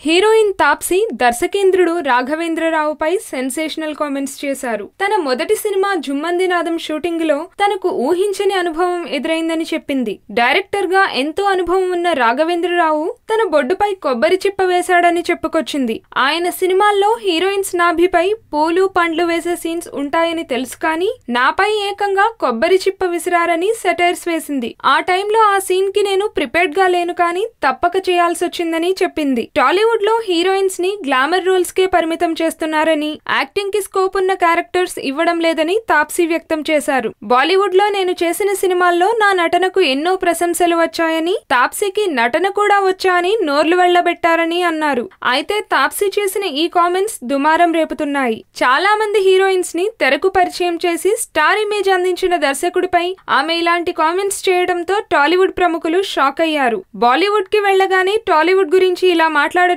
Heroine Taapsee దర్శకేంద్రుడు రాఘవేంద్రరావుపై sensational comments చేశారు. తన మొదటి సినిమా జుమ్మందినాదం షూటింగ్లో తనకు ఊహించని అనుభవం ఎదురైందని చెప్పింది. డైరెక్టర్గా ఎంతో అనుభవం ఉన్న రాఘవేంద్రరావు తన బొడ్డుపై కొబ్బరి చిప్ప వేశాడని చెప్పుకొచ్చింది. ఆయన సినిమాల్లో హీరోయిన్స్ నాభిపై పూలు పండ్లు వేసే సీన్స్ ఉంటాయని తెలుసు కానీ నాపై ఏకంగా కొబ్బరి చిప్ప విసిరారని సెటైర్స్ వేసింది. ఆ టైంలో ఆ సీన్కి నేను ప్రిపేర్డ్గా లేను కానీ తప్పక చేయాల్సి వచ్చిందని చెప్పింది. టాలీవుడ్ లో హీరోయిన్స్ని గ్లామర్ రోల్స్ కే పరిమితం చేస్తున్నారని యాక్టింగ్కి స్కోప్ ఉన్న క్యారెక్టర్స్ ఇవ్వడం లేదని తాప్సీ వ్యక్తం చేశారు. బాలీవుడ్లో నేను చేసిన సినిమాల్లో నా నటనకు ఎన్నో ప్రశంసలు వచ్చాయని తాప్సీకి నటన కూడా వచ్చా అని నోర్లు వెళ్ళబెట్టారని అన్నారు. అయితే తాప్సీ చేసిన ఈ కామెంట్స్ దుమారం రేపుతున్నాయి. చాలా మంది హీరోయిన్స్ని తెరకు పరిచయం చేసి స్టార్ ఇమేజ్ అందించిన దర్శకుడిపై ఆమె ఇలాంటి కామెంట్స్ చేయడంతో టాలీవుడ్ ప్రముఖులు షాక్ అయ్యారు. బాలీవుడ్కి వెళ్ళగానే టాలీవుడ్ గురించి ఇలా మాట్లాడటం